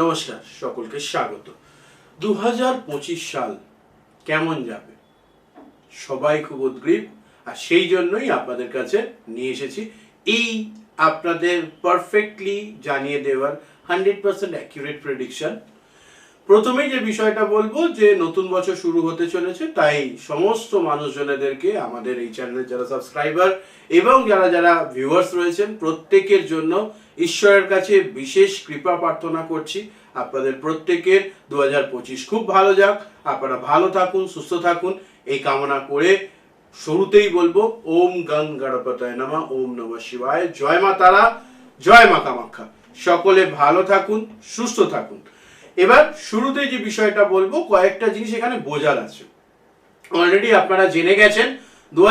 নমস্কার, সকলকে স্বাগত। দু হাজার পঁচিশ সাল কেমন যাবে? সবাই খুব উদ্গ্রীব, আর সেই জন্যই আপনাদের কাছে নিয়ে এসেছি এই আপনাদের পারফেক্টলি জানিয়ে দেওয়ার হান্ড্রেড পার্সেন্ট অ্যাকিউরেট প্রেডিকশন প্রথমেই যে বিষয়টা বলব যে নতুন বছর শুরু হতে চলেছে, তাই সমস্ত মানুষজনেদেরকে আমাদের এই চ্যানেলের যারা সাবস্ক্রাইবার এবং যারা যারা ভিউয়ার্স রয়েছেন, প্রত্যেকের জন্য ঈশ্বরের কাছে বিশেষ কৃপা প্রার্থনা করছি। আপনাদের প্রত্যেকের দু হাজার পঁচিশ খুব ভালো যাক। আপনারা ভালো থাকুন, সুস্থ থাকুন। এই কামনা করে শুরুতেই বলব, ওম গং গণপতায় নামা, ওম নম শিবায়। জয় মা তারা, জয় মা কামাখ্যা। সকলে ভালো থাকুন, সুস্থ থাকুন। এবার শুরুতে যে বিষয়টা বলব, কয়েকটা জিনিস এখানে বোঝার আছে। অলরেডি আপনারা জেনে গেছেন দু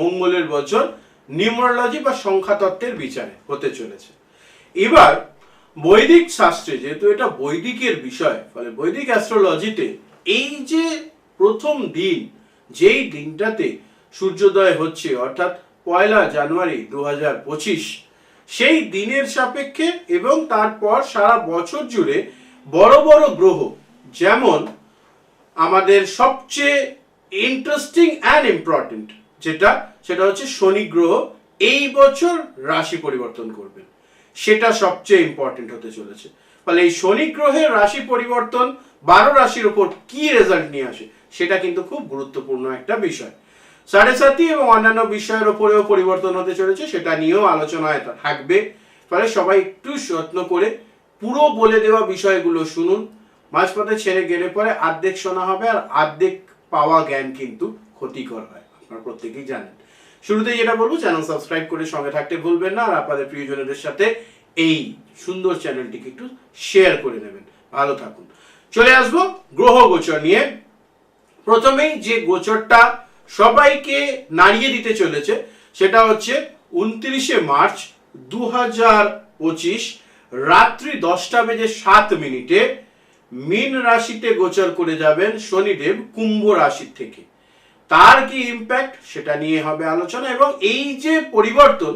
মঙ্গলের বছর নিউমারোলজি বা সংখ্যাতত্ত্বের বিচারে হতে চলেছে। এবার বৈদিক শাস্ত্রে, যেহেতু এটা বৈদিকের বিষয়, ফলে বৈদিক অ্যাস্ট্রোলজিতে এই যে প্রথম দিন, যেই দিনটাতে সূর্যোদয় হচ্ছে, অর্থাৎ পয়লা জানুয়ারি দু সেই দিনের সাপেক্ষে এবং তারপর সারা বছর জুড়ে বড় বড় গ্রহ, যেমন আমাদের সবচেয়ে ইন্টারেস্টিং অ্যান্ড ইম্পর্টেন্ট যেটা, সেটা হচ্ছে শনি গ্রহ এই বছর রাশি পরিবর্তন করবেন সেটা সবচেয়ে ইম্পর্টেন্ট হতে চলেছে। ফলে এই শনি গ্রহের রাশি পরিবর্তন, বারো রাশির উপর কি রেজাল্ট নিয়ে আসে, সেটা কিন্তু খুব গুরুত্বপূর্ণ একটা বিষয়। সাড়ে সাতি এবং অন্যান্য বিষয়ের উপরেও পরিবর্তন হতে চলেছে, সেটা নিয়েও আলোচনায় থাকবে। ফলে সবাই একটু যত্ন করে পুরো বলে দেওয়া বিষয়গুলো শুনুন। মাঝপথে ছেড়ে গেলে পরে আর্ধেক শোনা হবে আর আর্ধেক পাওয়া জ্ঞান কিন্তু ক্ষতিকর হয়, আপনারা প্রত্যেকেই জানেন। শুরুতে যেটা বলব, চ্যানেল সাবস্ক্রাইব করে সঙ্গে থাকতে ভুলবেন না আর আপনাদের প্রিয়জনদের সাথে এই সুন্দর চ্যানেলটিকে একটু শেয়ার করে নেবেন। ভালো থাকুন। চলে আসব গ্রহ গোচর নিয়ে। প্রথমেই যে গোচরটা সবাইকে নাড়িয়ে দিতে চলেছে, সেটা হচ্ছে উনত্রিশে মার্চ দু হাজার পঁচিশ রাত্রি দশটা বেজে সাত মিনিটে মিন রাশিতে গোচর করে যাবেন শনিদেব কুম্ভ রাশির থেকে। তার কি ইম্প্যাক্ট সেটা নিয়ে হবে আলোচনা এবং এই যে পরিবর্তন,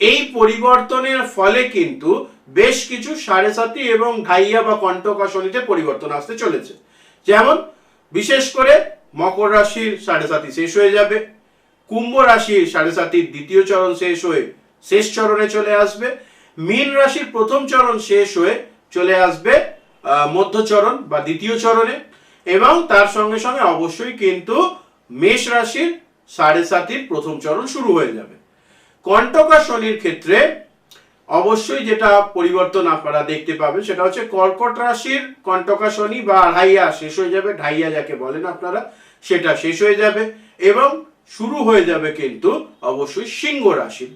এই পরিবর্তনের ফলে কিন্তু বেশ কিছু সাড়ে সাতি এবং ঘাইয়া বা কণ্টকা শনিতে পরিবর্তন আসতে চলেছে। যেমন, বিশেষ করে মকর রাশির সাড়ে সাতি শেষ হয়ে যাবে, কুম্ভ রাশির সাড়ে সাতির দ্বিতীয় চরণ শেষ হয়ে শেষ চরণে চলে আসবে মীন রাশির প্রথম চরণ শেষ হয়ে চলে আসবে মধ্যচরণ বা দ্বিতীয় চরণে। এবং তার সঙ্গে সঙ্গে অবশ্যই কিন্তু মেষ রাশির সাড়ে সাতির প্রথম চরণ শুরু হয়ে যাবে। কণ্টকা শনির ক্ষেত্রে অবশ্যই যেটা পরিবর্তন আপনারা দেখতে পাবেন, সেটা হচ্ছে কর্কট রাশির কণ্টকা শনি বা আড়াইয়া শেষ হয়ে যাবে। ঢাইয়া যাকে বলেন আপনারা, সেটা শেষ হয়ে যাবে। এবং শুরু হয়ে যাবে কিন্তু অবশ্যই সিংহ রাশির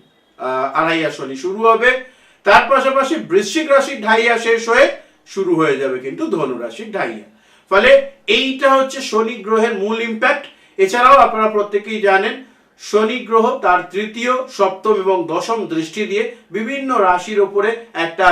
আড়াইয়া শনি শুরু হবে। তার পাশাপাশি বৃশ্চিক রাশির ঢাইয়া শেষ হয়ে শুরু হয়ে যাবে কিন্তু ধনু রাশির ঢাইয়া। ফলে এইটা হচ্ছে শনি গ্রহের মূল ইম্প্যাক্ট এছাড়াও আপনারা প্রত্যেকেই জানেন, শনি গ্রহ তার তৃতীয়, সপ্তম এবং দশম দৃষ্টি দিয়ে বিভিন্ন রাশির ওপরে একটা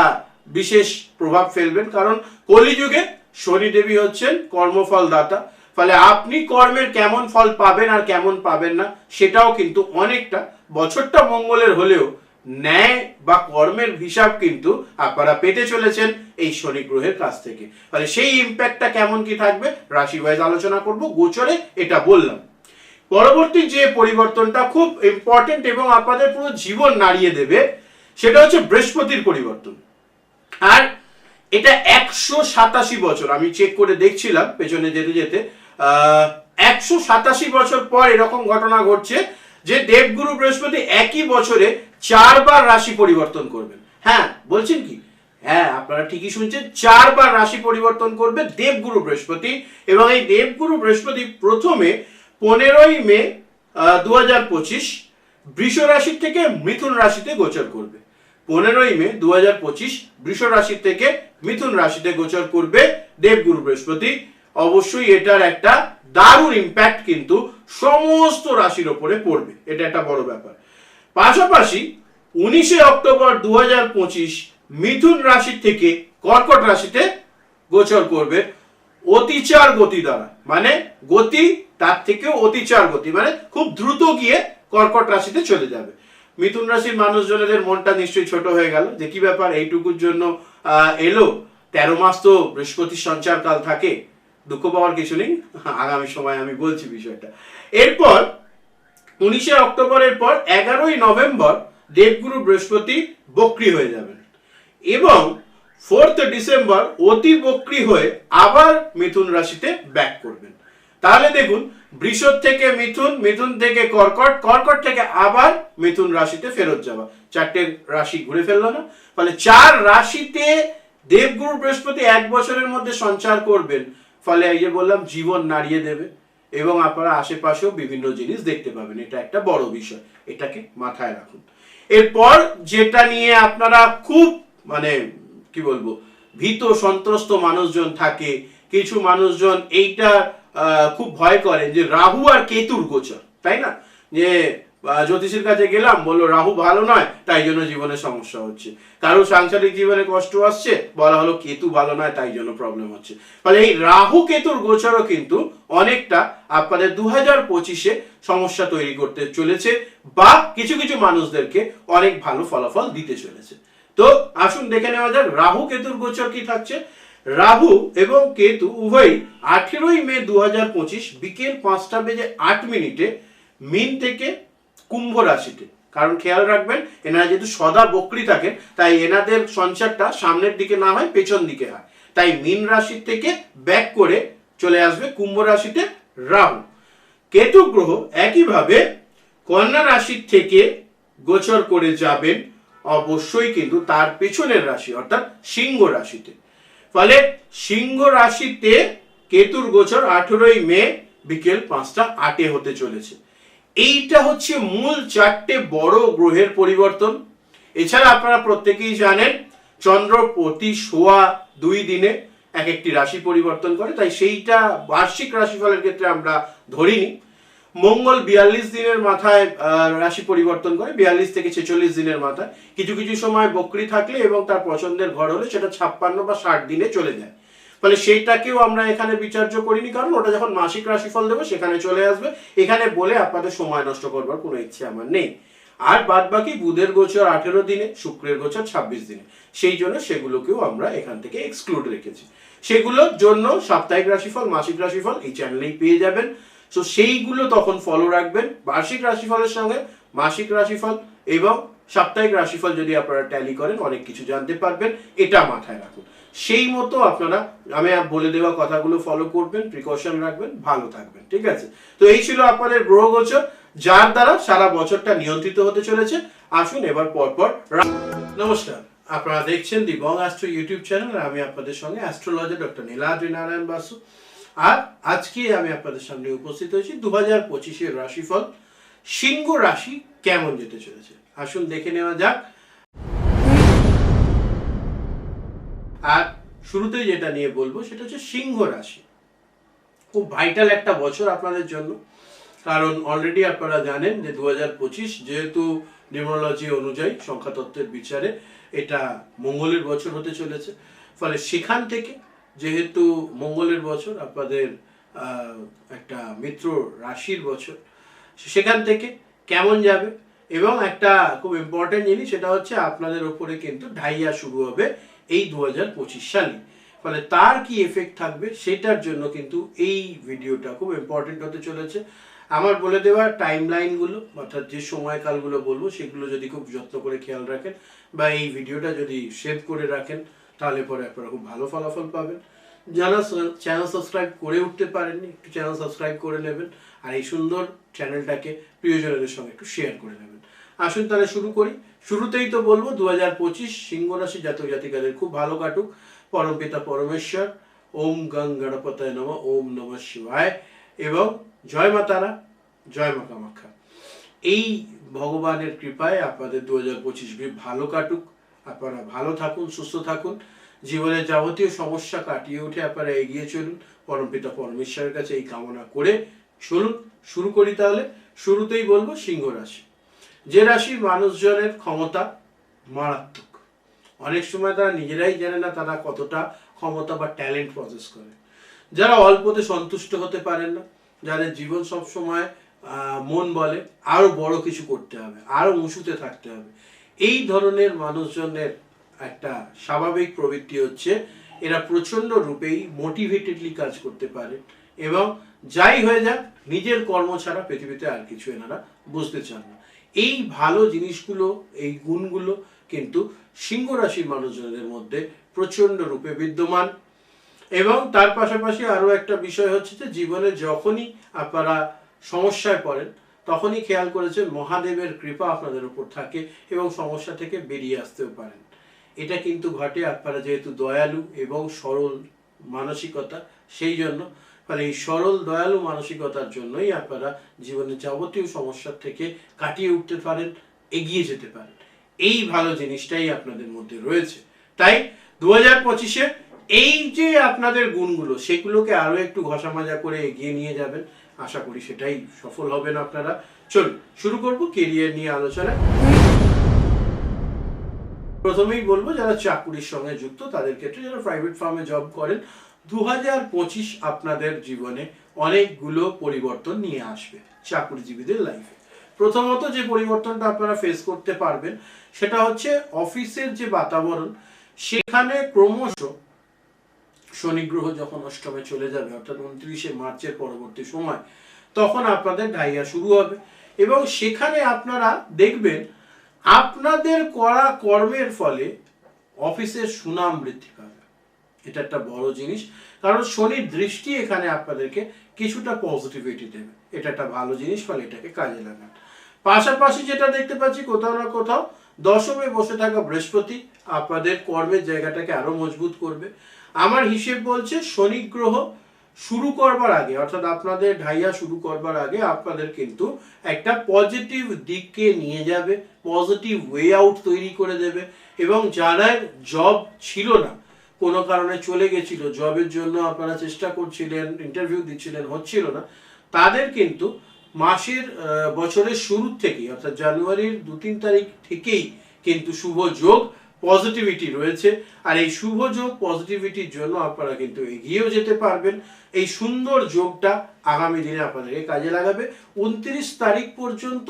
বিশেষ প্রভাব ফেলবেন। কারণ কলিযুগে শনি দেবী হচ্ছেন কর্মফল দাতা ফলে আপনি কর্মের কেমন ফল পাবেন আর কেমন পাবেন না, সেটাও কিন্তু অনেকটা, বছরটা মঙ্গলের হলেও ন্যায় বা কর্মের হিসাব কিন্তু আপনারা পেতে চলেছেন এই শনি গ্রহের কাছ থেকে। ফলে সেই ইম্প্যাক্টটা কেমন কি থাকবে? রাশি ওয়াইজ আলোচনা করব, গোচরে এটা বললাম। পরবর্তী যে পরিবর্তনটা খুব ইম্পর্টেন্ট এবং আপনাদের পুরো জীবন নাড়িয়ে দেবে, সেটা হচ্ছে বৃহস্পতির পরিবর্তন। আর এটা একশো সাতাশি বছর, আমি চেক করে দেখছিলাম, পেছনে যেতে যেতে একশো সাতাশি বছর পর এরকম ঘটনা ঘটছে যে দেবগুরু বৃহস্পতি একই বছরে চারবার রাশি পরিবর্তন করবেন। হ্যাঁ বলছেন কি? হ্যাঁ আপনারা ঠিকই শুনছেন, চারবার রাশি পরিবর্তন করবে দেবগুরু বৃহস্পতি এবং এই দেবগুরু বৃহস্পতি প্রথমে পনেরোই মে দু হাজার পঁচিশ বৃষ রাশি থেকে মিথুন রাশিতে গোচর করবে। পনেরোই মে দু হাজার পঁচিশ বৃষ রাশি থেকে মিথুন রাশিতে গোচর করবে দেবগুরু বৃহস্পতি। অবশ্যই এটার একটা দারুণ ইম্প্যাক্ট কিন্তু সমস্ত রাশির ওপরে পড়বে। এটা একটা বড় ব্যাপার। পাশাপাশি উনিশে অক্টোবর দু হাজার পঁচিশ মিথুন রাশি থেকে কর্কট রাশিতে গোচর করবে অতিচার গতি দ্বারা। মানে গতি, তার থেকেও অতিচার গতি। মানে খুব দ্রুত গিয়ে কর্কট রাশিতে চলে যাবে। মিথুন রাশির মানুষজনেদের মনটা নিশ্চয়ই ছোট হয়ে গেল যে কি ব্যাপার, এইটুকুর জন্য এলো। তেরো মাস তো বৃহস্পতির সঞ্চারকাল থাকে। দুঃখ পাওয়ার কিছু নেই। আগামী সময় আমি বলছি বিষয়টা। এরপর উনিশে অক্টোবরের পর এগারোই নভেম্বর দেবগুরু বৃহস্পতি বক্রি হয়ে যাবেন। এবং ফোর্থ ডিসেম্বর অতি বক্রি হয়ে আবার মিথুন রাশিতে ব্যাক করবেন। তাহলে দেখুন, বৃষভ থেকে মিথুন মিথুন থেকে কর্কট কর্কট থেকে আবার মিথুন রাশিতে ফেরত যাওয়া। চারটে রাশি ঘুরে ফেলল না। ফলে চার রাশিতে দেবগুরু বৃহস্পতি এক বছরের মধ্যে সঞ্চার করবেন। ফলে এই যে বললাম, জীবন নাড়িয়ে দেবে। এবং আপনারা আশেপাশেও বিভিন্ন জিনিস দেখতে পাবেন। এটা একটা বড় বিষয়। এটাকে মাথায় রাখুন। এরপর যেটা নিয়ে আপনারা খুব মানে কি বলব, ভীত, সন্ত্রস্ত মানুষজন থাকে, কিছু মানুষজন এইটা খুব ভয় করেন যে রাহু আর কেতুর গোচর, তাই না? যে জ্যোতিষীর কাছে গেলাম, বলল, রাহু ভালো নয়, তাই জন্য জীবনে সমস্যা হচ্ছে। কারও সাংসারিক জীবনে কষ্ট আসছে, বলা হলো কেতু ভালো নয়, তাই জন্য প্রবলেম হচ্ছে। ফলে এই রাহু কেতুর গোচরও কিন্তু অনেকটা আপনাদের দু হাজার পঁচিশে সমস্যা তৈরি করতে চলেছে বা কিছু কিছু মানুষদেরকে অনেক ভালো ফলাফল দিতে চলেছে। তো আসুন দেখে নেওয়া যাক, রাহু কেতুর গোচর কি থাকছে? রাহু এবং কেতু উভয়ই আঠেরোই মে দু হাজার পঁচিশ বিকেল পাঁচটা বেজে আট মিনিটে মিন থেকে কুম্ভ রাশিতে। কারণ খেয়াল রাখবেন, এনারা যেহেতু সদা বকরি থাকেন, তাই এনাদের সঞ্চারটা সামনের দিকে না হয়, পেছন দিকে হয়। তাই মিন রাশির থেকে ব্যাক করে চলে আসবে কুম্ভ রাশিতে রাহু। কেতু গ্রহ একইভাবে কন্যা রাশি থেকে গোচর করে যাবেন, অবশ্যই কিন্তু তার পেছনের রাশি, অর্থাৎ সিংহ রাশিতে। ফলে সিংহ রাশিতে কেতুর গোচর আঠেরোই মে বিকেল পাঁচটা আটে হতে চলেছে। এইটা হচ্ছে মূল চারটে বড় গ্রহের পরিবর্তন। এছাড়া আপনারা প্রত্যেকেই জানেন, চন্দ্র প্রতি সোয়া দুই দিনে এক একটি রাশি পরিবর্তন করে, তাই সেইটা বার্ষিক রাশিফলের ক্ষেত্রে আমরা ধরিনি। মঙ্গল বিয়াল্লিশ দিনের মাথায় রাশি পরিবর্তন করে, বিয়াল্লিশ থেকে ছেচল্লিশ দিনের মাথায়। কিছু কিছু সময় বকরি থাকলে এবং তার পছন্দের ঘর হলে সেটা ছাপ্পান্ন বা ষাট দিনে চলে যায়। ফলে সেইটাকেও আমরা এখানে বিচার্য করিনি, কারণ ওটা যখন মাসিক রাশিফল দেবো সেখানে চলে আসবে। এখানে বলে আপনাদের সময় নষ্ট করবার কোনো ইচ্ছে আমার নেই। আর বাদ বাকি বুধের গোচর আঠেরো দিনে, শুক্রের গোচর ছাব্বিশ দিনে। সেই জন্য সেগুলোকেও আমরা এখান থেকে এক্সক্লুড রেখেছি। সেগুলোর জন্য সাপ্তাহিক রাশিফল, মাসিক রাশিফল এই চ্যানেলেই পেয়ে যাবেন। সো সেইগুলো তখন ফলো রাখবেন। বার্ষিক রাশিফলের সঙ্গে মাসিক রাশিফল এবং সাপ্তাহিক রাশিফল যদি আপনারা ট্যালি করেন, অনেক কিছু জানতে পারবেন। এটা মাথায় রাখুন। সেই মতো আপনারা, আমি বলে দেওয়া কথাগুলো ফলো করবেন প্রিকশন রাখবেন, ভালো থাকবেন। ঠিক আছে? তো এই ছিল আপনাদের গ্রহ গোচর, যার দ্বারা সারা বছরটা নিয়ন্ত্রিত হতে চলেছে। আসুন এবার পরপর নমস্কার। আপনারা দেখছেন the Bong astro YouTube channel আমি আপনাদের সঙ্গে অ্যাস্ট্রোলজার ডক্টর নীলাদ্রি নারায়ণ বাসু। আর আজকে আমি আপনাদের সামনে উপস্থিত হয়েছি দু হাজার পঁচিশের রাশিফল। সিংহ রাশি কেমন যেতে চলেছে? আসুন দেখে নেওয়া যাক। আর শুরুতেই যেটা নিয়ে বলব, সেটা হচ্ছে সিংহ রাশি। খুব ভাইটাল একটা বছর আপনাদের জন্য। কারণ অলরেডি আপনারা জানেন যে দু হাজার পঁচিশ যেহেতু নিউমোলজি অনুযায়ী সংখ্যাতত্ত্বের বিচারে এটা মঙ্গলের বছর হতে চলেছে। ফলে সেখান থেকে যেহেতু মঙ্গলের বছর, আপনাদের একটা মিত্র রাশির বছর, সেখান থেকে কেমন যাবে? এবং একটা খুব ইম্পর্টেন্ট জিনিস, সেটা হচ্ছে আপনাদের ওপরে কিন্তু ঢাইয়া শুরু হবে এই দু হাজার পঁচিশ সালে। ফলে তার কি এফেক্ট থাকবে, সেটার জন্য কিন্তু এই ভিডিওটা খুব ইম্পর্টেন্ট হতে চলেছে। আমার বলে দেওয়া টাইম লাইনগুলো অর্থাৎ যে সময়কালগুলো বলব, সেগুলো যদি খুব যত্ন করে খেয়াল রাখেন বা এই ভিডিওটা যদি সেভ করে রাখেন, তাহলে পরে আপনারা খুব ভালো ফলাফল পাবেন। যারা চ্যানেল সাবস্ক্রাইব করে উঠতে পারেননি, একটু চ্যানেল সাবস্ক্রাইব করে নেবেন আর এই সুন্দর চ্যানেলটাকে প্রিয়জনদের সঙ্গে একটু শেয়ার করে নেবেন। আসুন তাহলে শুরু করি। শুরুতেই তো বলব দু হাজার পঁচিশ সিংহ রাশি জাতক জাতিকাদের খুব ভালো কাটুক। পরমপিতা পরমেশ্বর, ওম গং গণপতায় নম, ওম নম শিবায় এবং জয় মা তারা, জয় মা কামাখ্যা। এই ভগবানের কৃপায় আপনাদের দু হাজার পঁচিশ ভালো কাটুক, আপনারা ভালো থাকুন, সুস্থ থাকুন। জীবনের যাবতীয় সমস্যা কাটিয়ে উঠে আপনারা এগিয়ে চলুন। পরমপিতা পরমেশ্বরের কাছে এই কামনা করে চলুন, শুরু করি তাহলে। শুরুতেই বলব সিংহ রাশি। যে রাশির মানুষজনের ক্ষমতা মারাত্মক। অনেক সময় তারা নিজেরাই জানে না তারা কতটা ক্ষমতা বা ট্যালেন্ট প্রসেস করে। যারা অল্পতে সন্তুষ্ট হতে পারেন না, যাদের জীবন সব সময় মন বলে, আরও বড় কিছু করতে হবে, আরও উঁচুতে থাকতে হবে। এই ধরনের মানুষজনের একটা স্বাভাবিক প্রবৃত্তি হচ্ছে, এরা প্রচণ্ড রূপেই মোটিভেটেডলি কাজ করতে পারে এবং যাই হয়ে যাক, নিজের কর্ম ছাড়া পৃথিবীতে আর কিছু এনারা বুঝতে চান না। এই ভালো জিনিসগুলো, এই গুণগুলো কিন্তু সিংহ রাশির মানুষজনদের মধ্যে প্রচণ্ড রূপে বিদ্যমান এবং তার পাশাপাশি আরও একটা বিষয় হচ্ছে যে, জীবনে যখনই আপনারা সমস্যায় পড়েন, তখনই খেয়াল করেছেন মহাদেবের কৃপা আপনাদের উপর থাকে এবং সমস্যা থেকে বেরিয়ে আসতেও পারেন। এটা কিন্তু ঘটে আপনারা যেহেতু দয়ালু এবং সরল মানসিকতা, সেই জন্য ফলে এই সরল দয়ালু মানসিকতার জন্যই আপনারা জীবনের যাবতীয় সমস্যার থেকে কাটিয়ে উঠতে পারেন, এগিয়ে যেতে পারেন। এই ভালো জিনিসটাই আপনাদের মধ্যে রয়েছে। তাই দু হাজার পঁচিশে এই যে আপনাদের গুণগুলো, সেগুলোকে আরও একটু ঘষা মাজা করে এগিয়ে নিয়ে যাবেন। আশা করি সেটাই সফল হবেন আপনারা। চলুন, শুরু করব কেরিয়ার নিয়ে আলোচনা। প্রথমেই বলব, যারা চাকুরির সঙ্গে যুক্ত, তাদের ক্ষেত্রে যারা প্রাইভেট ফার্মে জব করেন দু আপনাদের জীবনে অনেকগুলো পরিবর্তন নিয়ে আসবে চাকুরিজীবীদের লাইফে প্রথমত যে পরিবর্তনটা আপনারা ফেস করতে পারবেন, সেটা হচ্ছে অফিসের যে বাতাবরণ, সেখানে ক্রমশ শনি গ্রহ যখন অষ্টমে চলে যাবে, অর্থাৎ উনত্রিশে মার্চের পরবর্তী সময়, তখন আপনাদের ডাইয়া শুরু হবে। এবং সেখানে আপনারা দেখবেন, আপনাদের করা কর্মের ফলে অফিসের সুনাম বৃদ্ধি পাবে। এটা একটা বড় জিনিস। কারণ শনির দৃষ্টি এখানে আপনাদেরকে কিছুটা পজিটিভিটি দেবে। এটা একটা ভালো জিনিস, ফলে এটাকে কাজে লাগান। পাশাপাশি যেটা দেখতে পাচ্ছি, কোথাও না কোথাও দশমে বসে থাকা বৃহস্পতি আপনাদের কর্মের জায়গাটাকে আরও মজবুত করবে। আমার হিসেব বলছে শনি গ্রহ শুরু করবার আগে, অর্থাৎ আপনাদের ঢাইয়া শুরু করবার আগে আপনাদের কিন্তু একটা পজিটিভ দিককে নিয়ে যাবে পজিটিভ ওয়ে আউট তৈরি করে দেবে। এবং যাদের জব ছিল না, কোনো কারণে চলে গেছিল জবের জন্য আপনারা চেষ্টা করছিলেন ইন্টারভিউ দিচ্ছিলেন, হচ্ছিল না, তাদের কিন্তু মাসের বছরের শুরু থেকেই, অর্থাৎ জানুয়ারির দু তিন তারিখ থেকেই কিন্তু শুভ যোগ পজিটিভিটি রয়েছে, আর এই শুভ যোগ পজিটিভিটির জন্য আপনারা কিন্তু এগিয়েও যেতে পারবেন। এই সুন্দর যোগটা আগামী দিনে আপনাদেরকে কাজে লাগাবে। উনত্রিশ তারিখ পর্যন্ত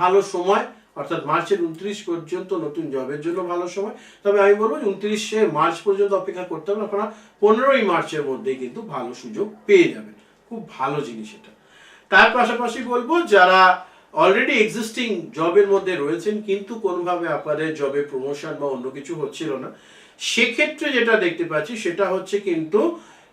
ভালো সময়, অর্থাৎ মার্চের উনত্রিশ পর্যন্ত নতুন জবের জন্য ভালো সময়। তবে আমি বলব উনত্রিশে মার্চ পর্যন্ত অপেক্ষা করতে হবে আপনারা পনেরোই মার্চের মধ্যেই কিন্তু ভালো সুযোগ পেয়ে যাবেন। খুব ভালো জিনিস এটা। তার পাশাপাশি বলব, যারা অলরেডি এক্সিস্টিং জবের মধ্যে রয়েছেন, কিন্তু কোনোভাবে আপনাদের জবে প্রমোশন বা অন্য কিছু হচ্ছিল না। সেক্ষেত্রে যেটা দেখতে পাচ্ছি, সেটা হচ্ছে কিন্তু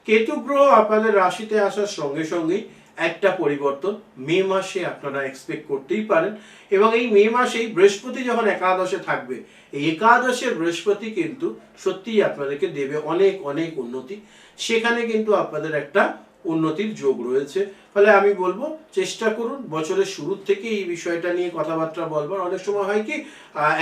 কেতু গ্রহ আপনাদের রাশিতে আসার সঙ্গে সঙ্গেই একটা পরিবর্তন। মে মাসে আপনারা এক্সপেক্ট করতেই পারেন এবং এই মে মাসেই বৃহস্পতি যখন একাদশে থাকবে, এই একাদশের বৃহস্পতি কিন্তু সত্যিই আপনাদেরকে দেবে অনেক অনেক উন্নতি। সেখানে কিন্তু আপনাদের একটা উন্নতির যোগ রয়েছে। ফলে আমি বলব, চেষ্টা করুন, বছরের শুরুর থেকে এই বিষয়টা নিয়ে কথাবার্তা বলবার। অনেক সময় হয় কি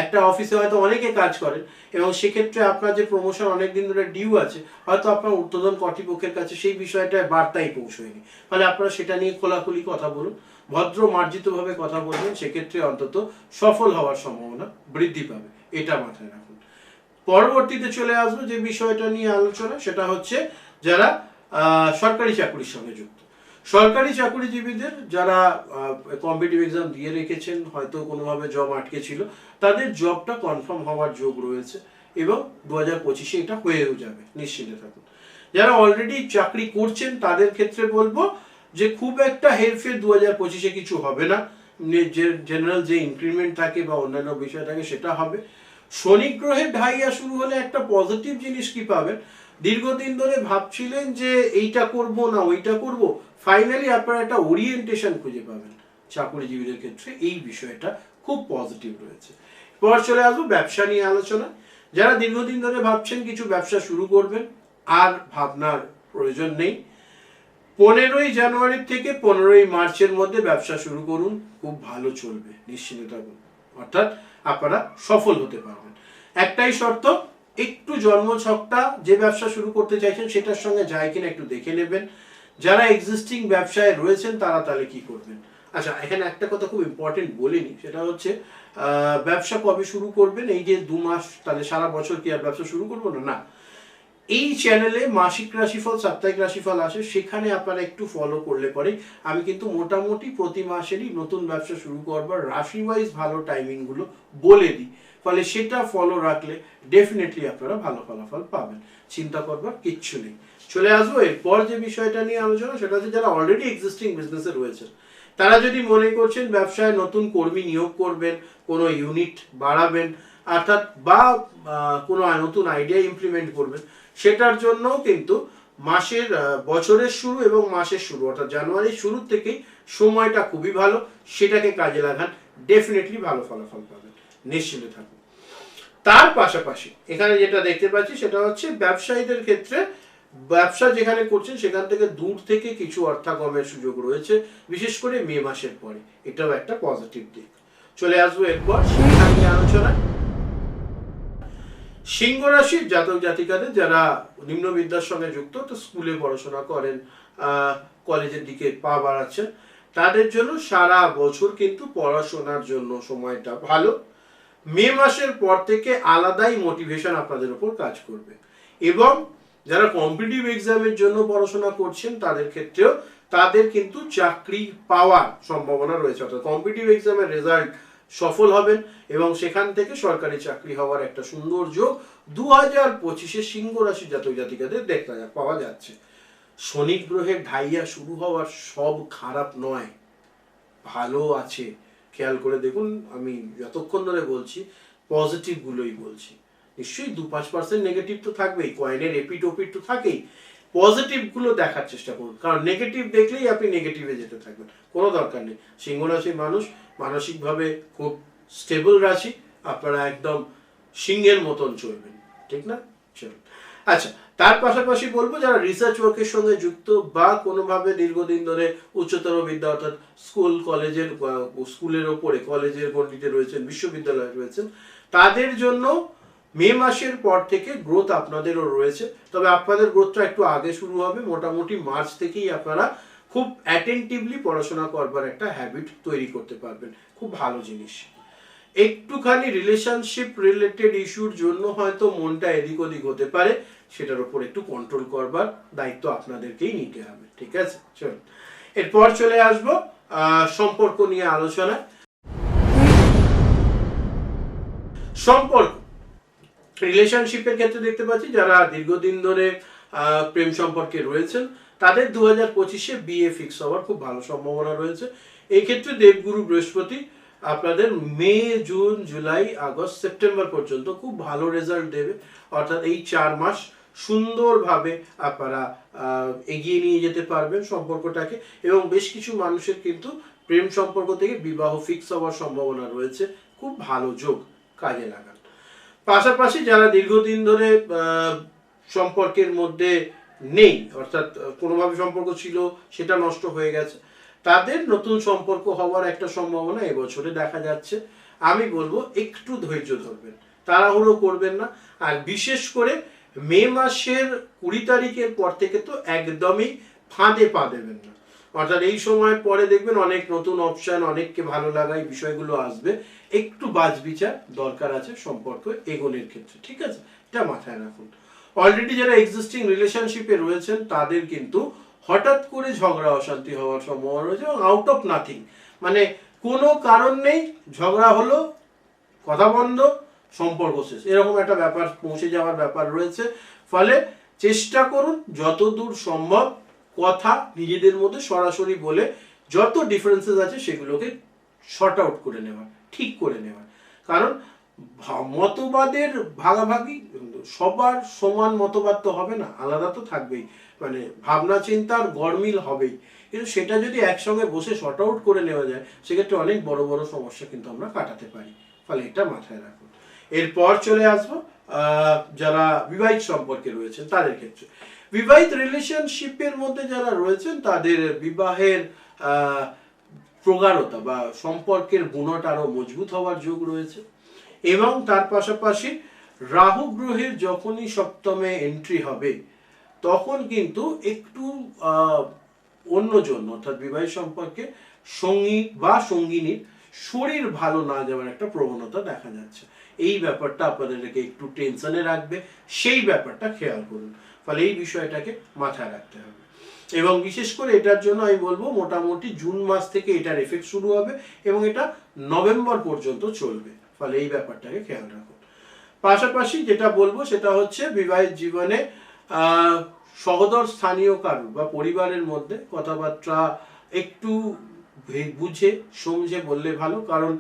একটা অফিসে হয়তো অনেকে কাজ করেন এবং সেক্ষেত্রে আপনার যে প্রমোশন অনেক দিন ধরে ডিউ আছে, হয়তো আপনার ঊর্ধ্বতন কর্তৃপক্ষের কাছে সেই বিষয়টা বার্তাই পৌঁছয়নি। ফলে আপনারা সেটা নিয়ে খোলাখুলি কথা বলুন, ভদ্র মার্জিতভাবে কথা বলবেন, সেক্ষেত্রে অন্তত সফল হওয়ার সম্ভাবনা বৃদ্ধি পাবে। এটা মাথায় রাখুন। পরবর্তীতে চলে আসব যে বিষয়টা নিয়ে আলোচনা, সেটা হচ্ছে যারা সরকারি চাকরির সঙ্গে যুক্ত। সরকারি চাকরিজীবীদের যারা কম্পিটিভ এক্সাম দিয়ে রেখেছেন, হয়তো কোনোভাবে জব আটকে ছিল, তাদের জবটা কনফার্ম হওয়ার যোগ রয়েছে এবং দু হাজার পঁচিশে এটা হয়েও যাবে, নিশ্চিন্তে থাকুন। যারা অলরেডি চাকরি করছেন, তাদের ক্ষেত্রে বলব যে খুব একটা হেরফের দু হাজার পঁচিশে কিছু হবে না। যে জেনারেল যে ইনক্রিমেন্ট থাকে বা অন্যান্য বিষয় থাকে, সেটা হবে। শনি গ্রহের ঢাইয়া শুরু হলে একটা পজিটিভ জিনিস কি পাবেন? দীর্ঘদিন ধরে ভাবছিলেন যে এইটা করব না, ওইটা করব। ফাইনালি আপনারা একটা ওরিয়েন্টেশন খুঁজে পাবেন চাকরিজীবীদের ক্ষেত্রে। এই বিষয়টা খুব পজিটিভ রয়েছে। পর চলে আসব ব্যবসা নিয়ে আলোচনা। যারা দীর্ঘদিন ধরে ভাবছেন কিছু ব্যবসা শুরু করবেন, আর ভাবনার প্রয়োজন নেই। পনেরোই জানুয়ারি থেকে পনেরোই মার্চের মধ্যে ব্যবসা শুরু করুন, খুব ভালো চলবে, নিশ্চিন্ত অর্থাৎ আপনারা সফল হতে পারবেন। একটাই শর্ত একটু জন্মছকটা যে ব্যবসা শুরু করতে চাইছেন সেটার সঙ্গে যায় কিনা একটু দেখে নেবেন। যারা এক্সিস্টিং ব্যবসায় রয়েছেন তারা তাহলে কি করবেন? আচ্ছা এখানে একটা কথা খুব ইম্পর্টেন্ট বলিনি সেটা হচ্ছে ব্যবসা কবে শুরু করবেন? এই যে দু মাস, তাহলে সারা বছর কি আর ব্যবসা শুরু করব না? না। এই চ্যানেলে মাসিক রাশিফল, সাপ্তাহিক রাশিফল আসে, সেখানে আপনারা একটু ফলো করলে পরে আমি কিন্তু মোটামুটি প্রতি মাসেরই নতুন ব্যবসা শুরু করবার রাশি ওয়াইজ ভালো টাইমিংগুলো বলে দিই। ফলে সেটা ফলো রাখলে ডেফিনেটলি আপনারা ভালো ফলাফল পাবেন। চিন্তা করবার কিচ্ছু নেই। চলে আসব, এরপর যে বিষয়টা নিয়ে আলোচনা, সেটা হচ্ছে যারা অলরেডি এক্সিস্টিং বিজনেসে রয়েছেন তারা যদি মনে করছেন ব্যবসায় নতুন কর্মী নিয়োগ করবেন, কোনো ইউনিট বাড়াবেন, অর্থাৎ বা কোনো নতুন আইডিয়া ইমপ্লিমেন্ট করবেন, সেটার জন্যও কিন্তু মাসের বছরের শুরু এবং মাসের শুরু, অর্থাৎ জানুয়ারির শুরুর থেকেই সময়টা খুবই ভালো, সেটাকে কাজে লাগান ডেফিনেটলি ভালো ফলাফল পাবেন। নিশ্চিন্ত থাকুন। তার পাশাপাশি এখানে যেটা দেখতে পাচ্ছি সেটা হচ্ছে ব্যবসায়ীদের ক্ষেত্রে ব্যবসা যেখানে করছেন সেখান থেকে দূর থেকে কিছু অর্থাগমের সুযোগ রয়েছে, বিশেষ করে মে মাসের পরে। এটাও একটা পজিটিভ দিক। চলে আসব এরপর শিক্ষা আলোচনা সিংহ রাশির জাতক জাতিকাদের যারা নিম্ন বিদ্যার সঙ্গে যুক্ত, তো স্কুলে পড়াশোনা করেন কলেজের দিকে পা বাড়াচ্ছেন, তাদের জন্য সারা বছর কিন্তু পড়াশোনার জন্য সময়টা ভালো। মে মাসের পর থেকে আলাদাই মোটিভেশন আপনাদের উপর কাজ করবে। এবং যারা কম্পিটিটিভ এক্সামের জন্য পড়াশোনা করছেন, তাদের ক্ষেত্রেও তাদের কিন্তু চাকরি পাওয়ার সম্ভাবনা রয়েছে। অর্থাৎ কম্পিটিটিভ এক্সামের রেজাল্ট সফল হবেন এবং সেখান থেকে সরকারি চাকরি হওয়ার একটা সুন্দর যোগ দু হাজার পঁচিশে সিংহ রাশি জাতক জাতিকাদের দেখা যা- পাওয়া যাচ্ছে। শনি গ্রহের ঢাইয়া শুরু হওয়ার সব খারাপ নয়। ভালো আছে। খেয়াল করে দেখুন, আমি যতক্ষণ ধরে বলছি পজিটিভ গুলোই বলছি। নিশ্চয়ই দু পাঁচ পার্সেন্ট নেগেটিভ তো থাকবেই কয়েনের এপিট ওপিট তো থাকেই। পজিটিভগুলো দেখার চেষ্টা করুন, কারণ নেগেটিভ দেখলেই আপনি নেগেটিভে যেতে থাকবেন, কোনো দরকার নেই। সিংহ রাশির মানুষ মানসিকভাবে খুব স্টেবল রাশি, আপনারা একদম সিংহের মতন চলবেন, ঠিক না? চলুন। আচ্ছা তার পাশাপাশি বলব যারা রিসার্চ ওয়ার্কের সঙ্গে যুক্ত বা কোনোভাবে দীর্ঘদিন ধরে উচ্চতর বিদ্যা অর্থাৎ স্কুল কলেজের স্কুলের ওপরে কলেজের গণ্ডিতে রয়েছেন, বিশ্ববিদ্যালয়ে রয়েছেন, তাদের জন্য মে মাসের পর থেকে গ্রোথ আপনাদেরও রয়েছে। তবে আপনাদের গ্রোথটা একটু আগে শুরু হবে, মোটামুটি মার্চ থেকেই আপনারা খুব অ্যাটেন্টিভলি পড়াশোনা করবার একটা হ্যাবিট তৈরি করতে পারবেন। খুব ভালো জিনিস। একটুখানি রিলেশনশিপ রিলেটেড ইস্যুর জন্য হয়তো মনটা এদিক ওদিক হতে পারে। সেটার উপর একটু কন্ট্রোল করবার দায়িত্ব আপনাদেরকেই নিতে হবে, ঠিক আছে? চলুন। এরপর চলে আসব সম্পর্ক নিয়ে আলোচনা সম্পর্ক। রিলেশনশিপের ক্ষেত্রে দেখতে পাচ্ছি যারা দীর্ঘদিন ধরে প্রেম সম্পর্কে রয়েছেন, তাদের দু হাজার পঁচিশে বিয়ে ফিক্স হওয়ার খুব ভালো সম্ভাবনা রয়েছে। এই ক্ষেত্রে দেবগুরু বৃহস্পতি আপনাদের May, June, July, August, September পর্যন্ত খুব ভালো রেজাল্ট দেবে। অর্থাৎ এই চার মাস সুন্দরভাবে আপনারা এগিয়ে নিয়ে যেতে পারবেন সম্পর্কটাকে এবং বেশ কিছু মানুষের কিন্তু প্রেম সম্পর্ক থেকে বিবাহ ফিক্স হওয়ার সম্ভাবনা রয়েছে। খুব ভালো যোগ কাজে লাগান। পাশাপাশি যারা দীর্ঘদিন ধরে সম্পর্কের মধ্যে নেই, অর্থাৎ কোনোভাবে সম্পর্ক ছিল, সেটা নষ্ট হয়ে গেছে, তাদের নতুন সম্পর্ক হওয়ার একটা সম্ভাবনা এবছরে দেখা যাচ্ছে। আমি বলব, একটু ধৈর্য ধরবেন, তাড়াহুড়ো করবেন না। আর বিশেষ করে মে মাসের কুড়ি তারিখের পর থেকে তো একদমই ফাঁদে পা দেবেন না। অর্থাৎ এই সময় পরে দেখবেন অনেক নতুন অপশন অনেককে ভালো লাগা এই বিষয়গুলো আসবে। একটু বাজবিচার দরকার আছে সম্পর্ক এগোনের ক্ষেত্রে, ঠিক আছে? এটা মাথায় রাখুন। অলরেডি যারা এক্সিস্টিং রিলেশনশিপে রয়েছেন, তাদের কিন্তু হঠাৎ করে ঝগড়া, অশান্তি হওয়ার সম্ভাবনা রয়েছে এবং আউট অফ নাথিং মানে কোনো কারণ নেই, ঝগড়া হলো, কথা বন্ধ সম্পর্ক শেষ। এরকম একটা ব্যাপার, পৌঁছে যাওয়ার ব্যাপার রয়েছে। ফলে চেষ্টা করুন, যতদূর সম্ভব কথা নিজেদের মধ্যে সরাসরি বলে যত ডিফারেন্সেস আছে সেগুলোকে শর্ট আউট করে নেওয়ার ঠিক করে নেওয়ার কারণ মতবাদের ভাগাভাগি, সবার সমান মতবাদ তো হবে না, আলাদা তো থাকবেই। মানে ভাবনা, চিন্তার গরমিল হবেই। কিন্তু সেটা যদি একসঙ্গে বসে শর্ট আউট করে নেওয়া যায়, সেক্ষেত্রে অনেক বড় বড় সমস্যা কিন্তু আমরা কাটাতে পারি। ফলে এটা মাথায় রাখুন। এরপর চলে আসব যারা বিবাহিত সম্পর্কে রয়েছেন তাদের ক্ষেত্রে। বিবাহিত রিলেশনশিপের মধ্যে যারা রয়েছেন, তাদের বিবাহের প্রগাঢ়তা বা সম্পর্কের গুণটা আরও মজবুত হওয়ার যোগ রয়েছে। এবং তার পাশাপাশি রাহু গ্রহের যখনই সপ্তমে এন্ট্রি হবে, তখন কিন্তু একটু অন্যজন অর্থাৎ বিবাহিত সম্পর্কে সঙ্গী বা সঙ্গিনীর শরীর ভালো না যাওয়ার একটা প্রবণতা দেখা যাচ্ছে। এই ব্যাপারটা আপনাদেরকে একটু টেনশনে রাখবে, সেই ব্যাপারটা খেয়াল করুন। ফলে এই বিষয়টাকে মাথায় রাখতে হবে। এবং বিশেষ করে এটার জন্য আমি বলব, মোটামুটি জুন মাস থেকে এটার এফেক্ট শুরু হবে এবং এটা নভেম্বর পর্যন্ত চলবে। ফলে এই ব্যাপারটাকে খেয়াল রাখুন। পাশাপাশি যেটা বলব, সেটা হচ্ছে বিবাহিত জীবনে সহদর স্থানীয় কারণ বা পরিবারের মধ্যে কথাবার্তা একটু বুঝে, সমঝে বললে ভালো। কারণ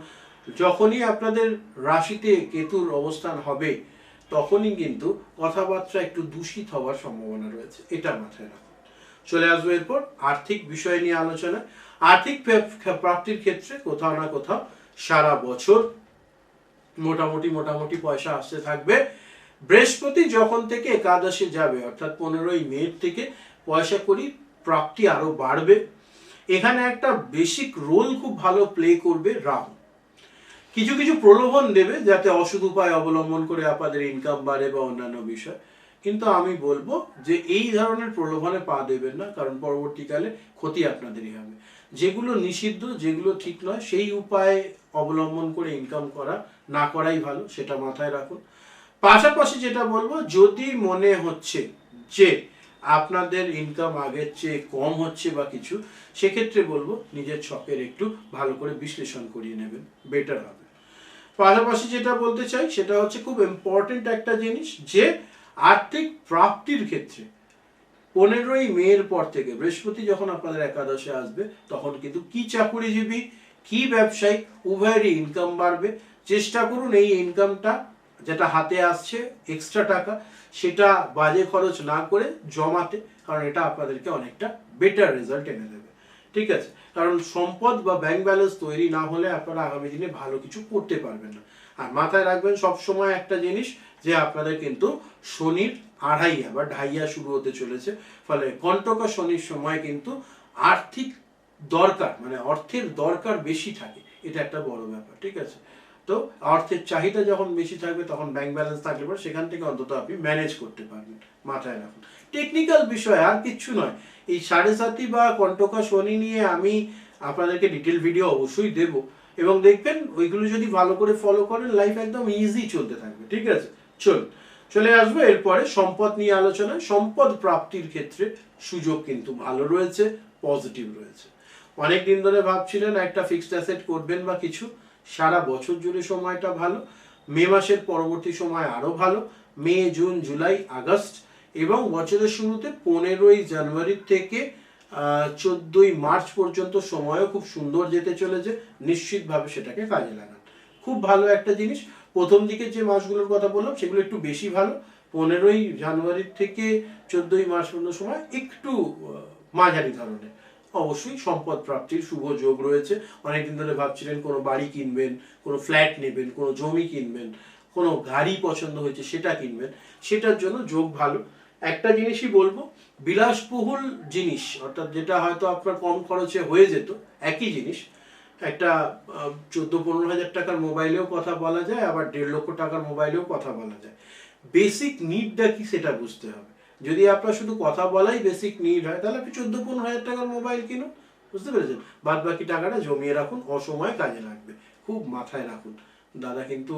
যখনই আপনাদের রাশিতে কেতুর অবস্থান হবে, তখনই কিন্তু কথাবার্তা একটু দূষিত হওয়ার সম্ভাবনা রয়েছে। এটা মাথায় রাখুন। চলে আসব এরপর আর্থিক বিষয় নিয়ে আলোচনা আর্থিক প্রাপ্তির ক্ষেত্রে কোথাও না কোথাও সারা বছর মোটামুটি মোটামুটি পয়সা আসতে থাকবে। বৃহস্পতি যখন থেকে একাদশে যাবে, অর্থাৎ পনেরোই মে থেকে পয়সা করি, প্রাপ্তি আরও বাড়বে। এখানে একটা বেসিক রোল খুব ভালো প্লে করবে রাহু। কিছু কিছু প্রলোভন দেবে যাতে অসৎ উপায় অবলম্বন করে আপনাদের ইনকাম বাড়ে বা অন্যান্য বিষয়। কিন্তু আমি বলব যে এই ধরনের প্রলোভনে পা দেবেন না, কারণ পরবর্তীকালে ক্ষতি আপনাদেরই হবে। যেগুলো নিষিদ্ধ, যেগুলো ঠিক নয়, সেই উপায় অবলম্বন করে ইনকাম করা না করাই ভালো, সেটা মাথায় রাখুন। পাশাপাশি যেটা বলব, যদি মনে হচ্ছে যে আপনাদের ইনকাম আগের চেয়ে কম হচ্ছে বা কিছু, সেক্ষেত্রে বলব নিজের ছকের একটু ভালো করে বিশ্লেষণ করিয়ে নেবেন বেটার হবে। পাশাপাশি যেটা বলতে চাই, সেটা হচ্ছে খুব ইম্পর্টেন্ট একটা জিনিস যে আর্থিক প্রাপ্তির ক্ষেত্রে পনেরোই মের পর থেকে, বৃহস্পতি যখন আপনাদের একাদশে আসবে, তখন কিন্তু কি চাকুরিজীবী, কি ব্যবসায়ী, উভয়েরই ইনকাম বাড়বে। চেষ্টা করুন এই ইনকামটা যেটা হাতে আসছে এক্সট্রা টাকা, সেটা বাজে খরচ না করে জমাতে, কারণ এটা আপনাদেরকে অনেকটা বেটার রেজাল্ট এনে দেবে। ঠিক আছে? কারণ সম্পদ বা ব্যাংক ব্যালেন্স তৈরি না হলে আপনারা আগামী দিনে ভালো কিছু করতে পারবেন না। আর মাথায় রাখবেন সব সময় একটা জিনিস যে আপনাদের কিন্তু শনির আড়াইয়া বা ঢাইয়া শুরু হতে চলেছে। ফলে কণ্টকা শনির সময় কিন্তু আর্থিক দরকার মানে অর্থের দরকার বেশি থাকে। এটা একটা বড় ব্যাপার, ঠিক আছে? তো অর্থের চাহিদা যখন বেশি থাকবে, তখন ব্যাংক ব্যালেন্স থাকলে পরে সেখান থেকে অন্তত আপনি ম্যানেজ করতে পারবেন। মাথায় রাখুন। টেকনিক্যাল বিষয়, আর কিচ্ছু নয়। এই সাড়ে সাতি বা কণ্টকা শনি নিয়ে আমি আপনাদেরকে ডিটেল ভিডিও অবশ্যই দেব। এবং দেখবেন, ওইগুলো যদি ভালো করে ফলো করেন লাইফ একদম ইজি চলতে থাকবে। ঠিক আছে? চল চলে আসব এরপরে সম্পদ নিয়ে আলোচনা সম্পদ প্রাপ্তির ক্ষেত্রে সুযোগ কিন্তু ভালো রয়েছে পজিটিভ রয়েছে। অনেক দিন ধরে ভাবছিলেন, একটা ফিক্সড অ্যাসেট করবেন বা কিছু। সারা বছর জুড়ে সময়টা ভালো। মে মাসের পরবর্তী সময় আরও ভালো। মে, জুন, জুলাই, আগস্ট এবং বছরের শুরুতে পনেরোই জানুয়ারি থেকে চোদ্দই মার্চ পর্যন্ত সময়ও খুব সুন্দর যেতে চলেছে। নিশ্চিতভাবে সেটাকে কাজে লাগান। খুব ভালো একটা জিনিস। প্রথম দিকে যে মাসগুলোর কথা বললাম, সেগুলো একটু বেশি ভালো। পনেরোই জানুয়ারি থেকে চোদ্দই মার্চ পর্যন্ত সময় একটু মাঝারি ধরনের। অবশ্যই সম্পদ প্রাপ্তির শুভ যোগ রয়েছে। অনেকদিন ধরে ভাবছিলেন কোনো বাড়ি কিনবেন, কোনো ফ্ল্যাট নেবেন, কোনো জমি কিনবেন, কোনো গাড়ি পছন্দ হয়েছে সেটা কিনবেন। সেটার জন্য যোগ ভালো। একটা জিনিসই বলব, বিলাসবহুল জিনিস, অর্থাৎ যেটা হয়তো আপনার কম খরচে হয়ে যেত, একই জিনিস, একটা চোদ্দ পনেরো হাজার টাকার মোবাইলেও কথা বলা যায়, আবার দেড় লক্ষ টাকার মোবাইলেও কথা বলা যায়। বেসিক নিডটা কি সেটা বুঝতে হবে। যদি আপনার শুধু কথা বলাই বেসিক নিড হয়, তাহলে আপনি চোদ্দ পনেরো হাজার টাকার মোবাইল কিনুন, বুঝতে পেরেছেন? বাদ বাকি টাকাটা জমিয়ে রাখুন, অসময়ে কাজে লাগবে, খুব মাথায় রাখুন। দাদা কিন্তু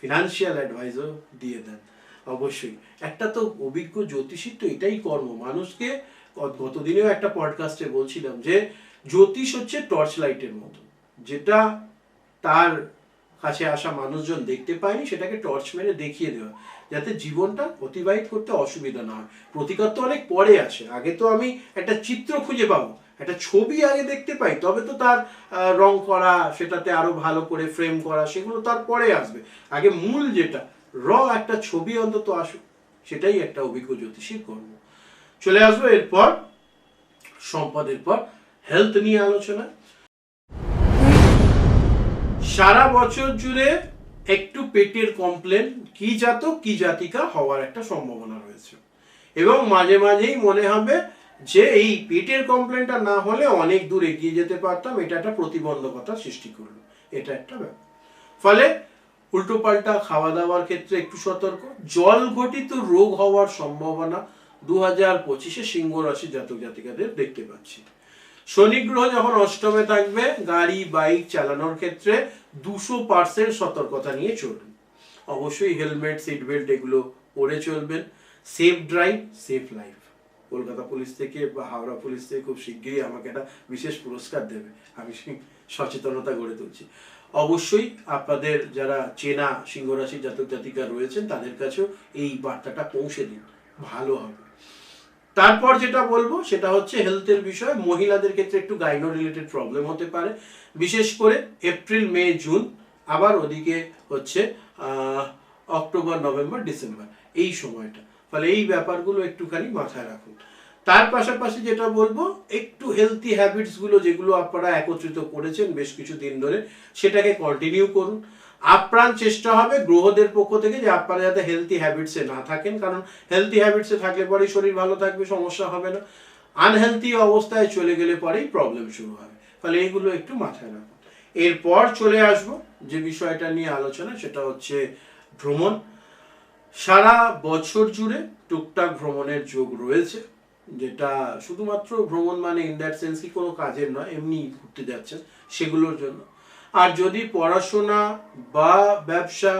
ফিনান্সিয়াল অ্যাডভাইসও দিয়ে দেন। অবশ্যই। একটা তো অভিজ্ঞ জ্যোতিষীর তো এটাই কর্ম। মানুষকে গতদিনেও একটা পডকাস্টে বলছিলাম যে, জ্যোতিষ হচ্ছে টর্চ লাইটের মতো। যেটা তার কাছে আসা মানুষজন দেখতে পায়নি, সেটাকে টর্চ মেরে দেখিয়ে দেওয়া। যাতে জীবনটা অতিবাহিত করতে অসুবিধা না হয়। প্রতিকার তো অনেক পরে আসে। আগে তো আমি একটা চিত্র খুঁজে পাবো। একটা ছবি আগে দেখতে পাই, তবে তো তার রং করা, সেটাতে আরও ভালো করে ফ্রেম করা, সেগুলো তার পরে আসবে। আগে মূল যেটা র একটা ছবি অন্তত আসুক, সেটাই একটা অভিজ্ঞ জ্যোতিষীর কর্ম। চলে আসব এরপর, সম্পদের পর হেলথ নিয়ে আলোচনা। সারা বছর জুড়ে একটু পেটের কমপ্লেন কি জাতক, কি জাতিকা হওয়ার একটা সম্ভাবনা রয়েছে। এবং মাঝে মাঝেই মনে হবে যে এই পেটের কমপ্লেনটা না হলে অনেক দূর এগিয়ে যেতে পারতাম, এটা একটা প্রতিবন্ধকতা সৃষ্টি করল। এটা একটা ব্যাপার। ফলে উল্টোপাল্টা খাওয়া দাওয়ার ক্ষেত্রে একটু সতর্ক। জল ঘটিত রোগ হওয়ার সম্ভাবনা দু হাজার পঁচিশে সিংহ রাশি জাতক জাতিকাদের দেখতে পাচ্ছি। শনি গ্রহ যখন অষ্টমে থাকবে, গাড়ি, বাইক চালানোর ক্ষেত্রে দুশো পার্সেন্ট সতর্কতা নিয়ে চলুন। অবশ্যই হেলমেট সিট বেল্ট এগুলো পরে চলবেন। Safe drive, safe life. Kolkata police থেকে বা হাওড়া পুলিশ থেকে খুব শিগগিরই আমাকে একটা বিশেষ পুরস্কার দেবে। আমি সচেতনতা গড়ে তুলছি। অবশ্যই আপনাদের যারা চেনা সিংহরাশি জাতক জাতিকা রয়েছেন, তাদের কাছেও এই বার্তাটা পৌঁছে দিন। ভালো হবে। তারপর যেটা বলব, সেটা হচ্ছে হেলথের বিষয়। মহিলাদের ক্ষেত্রে একটু গাইনো রিলেটেড প্রবলেম হতে পারে। বিশেষ করে এপ্রিল, মে, জুন, আবার ওদিকে হচ্ছে অক্টোবর, নভেম্বর, ডিসেম্বর, এই সময়টা। ফলে এই ব্যাপারগুলো একটুখানি মাথায় রাখুন। তার পাশাপাশি যেটা বলব, একটু হেলদি হ্যাবিটসগুলো যেগুলো আপনারা একত্রিত করেছেন বেশ কিছু দিন ধরে, সেটাকে কন্টিনিউ করুন। আপ্রাণ চেষ্টা হবে গ্রহদের পক্ষ থেকে যে আপনারা যাতে হেলদি হ্যাবিটসে না থাকেন, কারণ হেলদি হ্যাবিটসে থাকলে পরেই শরীর ভালো থাকবে, সমস্যা হবে না। আনহেলদি অবস্থায় চলে গেলে পরেই প্রবলেম শুরু হবে। ফলে এইগুলো একটু মাথায় রাখুন। এরপর চলে আসব যে বিষয়টা নিয়ে আলোচনা, সেটা হচ্ছে ভ্রমণ। সারা বছর জুড়ে টুকটাক ভ্রমণের যোগ রয়েছে। যেটা শুধুমাত্র ভ্রমণ মানে ইন দ্যাট সেন্স কি কোনো কাজের নয়, এমনি ঘুরতে যাচ্ছেন, সেগুলোর জন্য। আর যদি পড়াশোনা বা ব্যবসা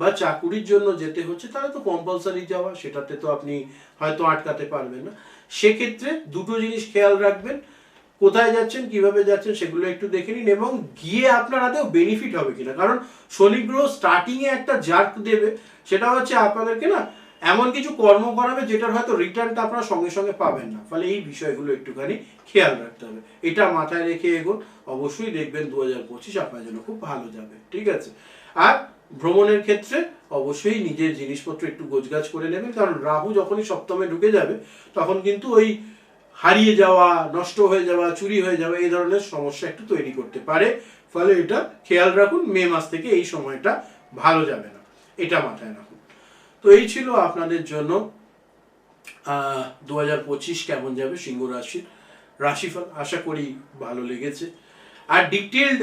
বা চাকুরির জন্য যেতে হচ্ছে, তাহলে তো কম্পালসারি যাওয়া, সেটাতে তো আপনি হয়তো আটকাতে পারবেন না। সেক্ষেত্রে দুটো জিনিস খেয়াল রাখবেন, কোথায় যাচ্ছেন, কীভাবে যাচ্ছেন, সেগুলো একটু দেখে নিন এবং গিয়ে আপনার হাতেও বেনিফিট হবে কিনা। কারণ শনি গ্রহ স্টার্টিং একটা জার্ক দেবে, সেটা হচ্ছে আপনাদেরকে না এমন কিছু কর্ম করাবে যেটার হয়তো রিটার্নটা আপনারা সঙ্গে সঙ্গে পাবেন না। ফলে এই বিষয়গুলো একটুখানি খেয়াল রাখতে হবে। এটা মাথায় রেখে এগোন। অবশ্যই দেখবেন দু হাজার পঁচিশ আপনার জন্য খুব ভালো যাবে। ঠিক আছে? আর ভ্রমণের ক্ষেত্রে অবশ্যই নিজের জিনিসপত্র একটু গোছগাছ করে নেবেন। কারণ রাহু যখনই সপ্তমে ঢুকে যাবে, তখন কিন্তু ওই হারিয়ে যাওয়া, নষ্ট হয়ে যাওয়া, চুরি হয়ে যাওয়া, এই ধরনের সমস্যা একটু তৈরি করতে পারে। ফলে এটা খেয়াল রাখুন, মে মাস থেকে এই সময়টা ভালো যাবে না। এটা মাথায় রাখুন। তো এই ছিল আপনাদের জন্য দু হাজার পঁচিশ কেমন যাবে সিংহ রাশির রাশিফল। আশা করি ভালো লেগেছে। আর ডিটেলড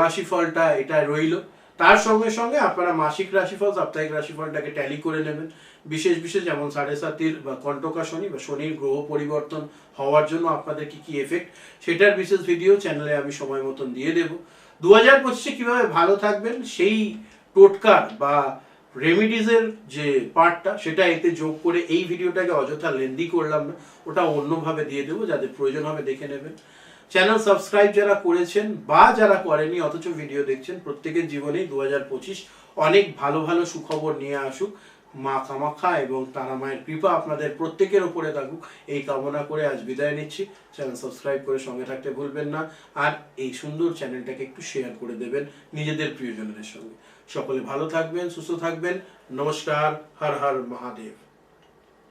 রাশিফলটা এটা রইল। তার সঙ্গে সঙ্গে আপনারা মাসিক রাশিফল, সাপ্তাহিক রাশিফলটাকে ট্যালি করে নেবেন। বিশেষ বিশেষ যেমন সাড়ে সাতির বা কণ্টকা শনি বা শনির গ্রহ পরিবর্তন হওয়ার জন্য আপনাদের কি কি এফেক্ট সেটার বিশেষ ভিডিও চ্যানেলে আমি সময় মতন দিয়ে দেব। দু হাজার পঁচিশে কীভাবে ভালো থাকবেন, সেই টোটকার বা রেমিডিজের যে পার্টটা সেটা এতে যোগ করে এই ভিডিওটাকে অযথা লেন্দি করলাম না। ওটা অন্যভাবে দিয়ে দেবো, যাদের প্রয়োজন হবে দেখে নেবেন। চ্যানেল সাবস্ক্রাইব যারা করেছেন বা যারা করেনি অথচ ভিডিও দেখছেন, প্রত্যেকের জীবনেই দু হাজার পঁচিশ অনেক ভালো ভালো সুখবর নিয়ে আসুক। মা কামাখ্যা এবং তারা মায়ের কৃপা আপনাদের প্রত্যেকের ওপরে থাকুক। এই কামনা করে আজ বিদায় নিচ্ছি। চ্যানেল সাবস্ক্রাইব করে সঙ্গে থাকতে ভুলবেন না। আর এই সুন্দর চ্যানেলটাকে একটু শেয়ার করে দেবেন নিজেদের প্রিয়জনদের সঙ্গে। সকলে ভালো থাকবেন সুস্থ থাকবেন। নমস্কার হর হর মহাদেব।